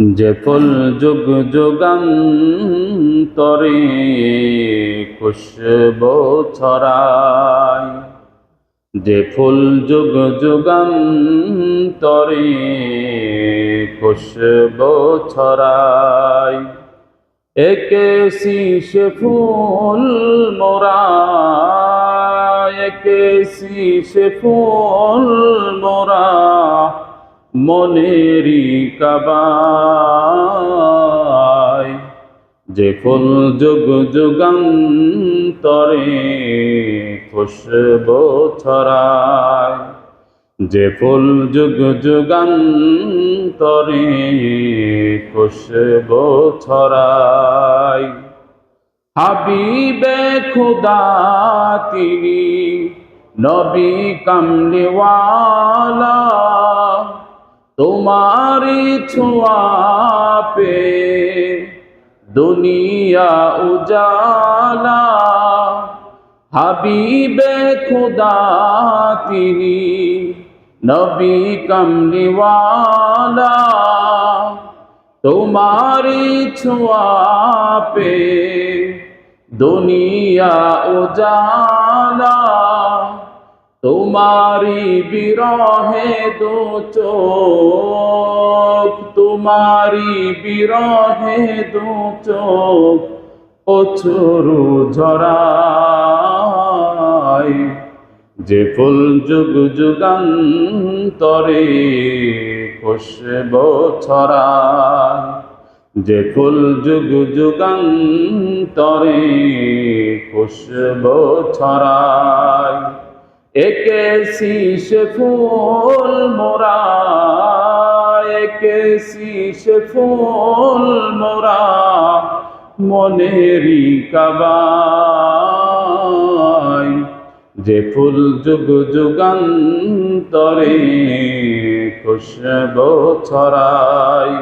যে ফুল যুগ যুগান্তরে খুশব ছড়ায় যে ফুল যুগ যুগান্তরে খুশব ছড়ায় একে শীষ ফুল মোরা একে শীষ ফুল মোরা মনেরি কাবায়। যে ফুল যুগ যুগান্তরে খুশব ছড়ায়। যে ফুল যুগ যুগান্তরে খুশব ছড়ায়। হাবিবে খুদা তিনি নবী কামলিওয়ালা। তোমারি ছোঁয়া পে দুনিয়া উজালা। হাবিবে খুদা তিনি, নবী কমলিওয়ালা। তোমারি ছোঁয়া পে দুনিয়া উজালা। তোমারি বিরহে দু চোখ তোমারি বিরহে দু চোখ অছরু ঝরাই যে ফুল যুগ যুগান্তরে খুশব ছড়ায়। যে ফুল যুগ যুগান্তরে খুশব ছড়ায়। একে শীষ ফুল মোরা, একে শীষ ফুল মোরা মনেরি কাবাই যে ফুল যুগ যুগান্তরে খুশব ছড়াই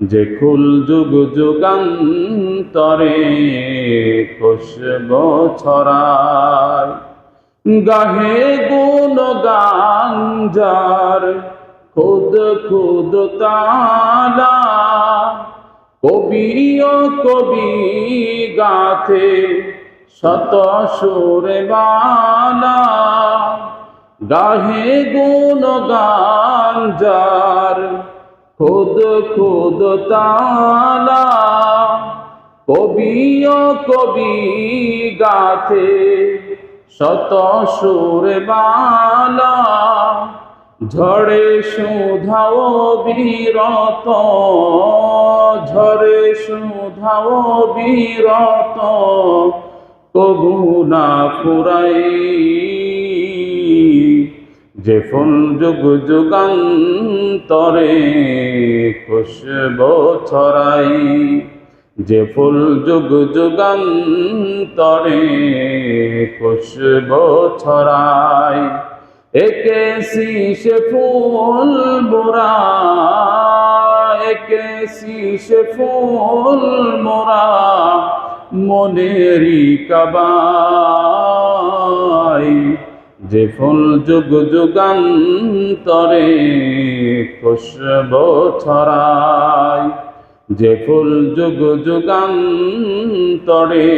যে ফুল যুগ যুগান্তরে খুশব ছড়ায়। গাহে গুণ গাঞ্জার খুদ খুদ তালা। কবি ও কবি গাথে শত সুরে বালা গাহে গুণ গাঞ্জার খুদ খুদ তালা। কবি ও কবি গাথে শত সুরে বালা ঝড়ে সুধাও বীরত ঝড়ে সুধাও বীরত, কবু না ফুরাই। যে ফুল যুগ যুগান্তরে খুশব ছড়াই। যে ফুল যুগ যুগান্তরে খুশব ছড়াই। একে শীষ ফুল মোরা একে শীষ ফুল মোরা মনেরি কাবাই। যে ফুল যুগ যুগান্তরে খুশব ছড়ায় যে ফুল যুগ যুগান্তরে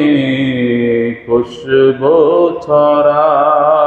খুশবো ছড়া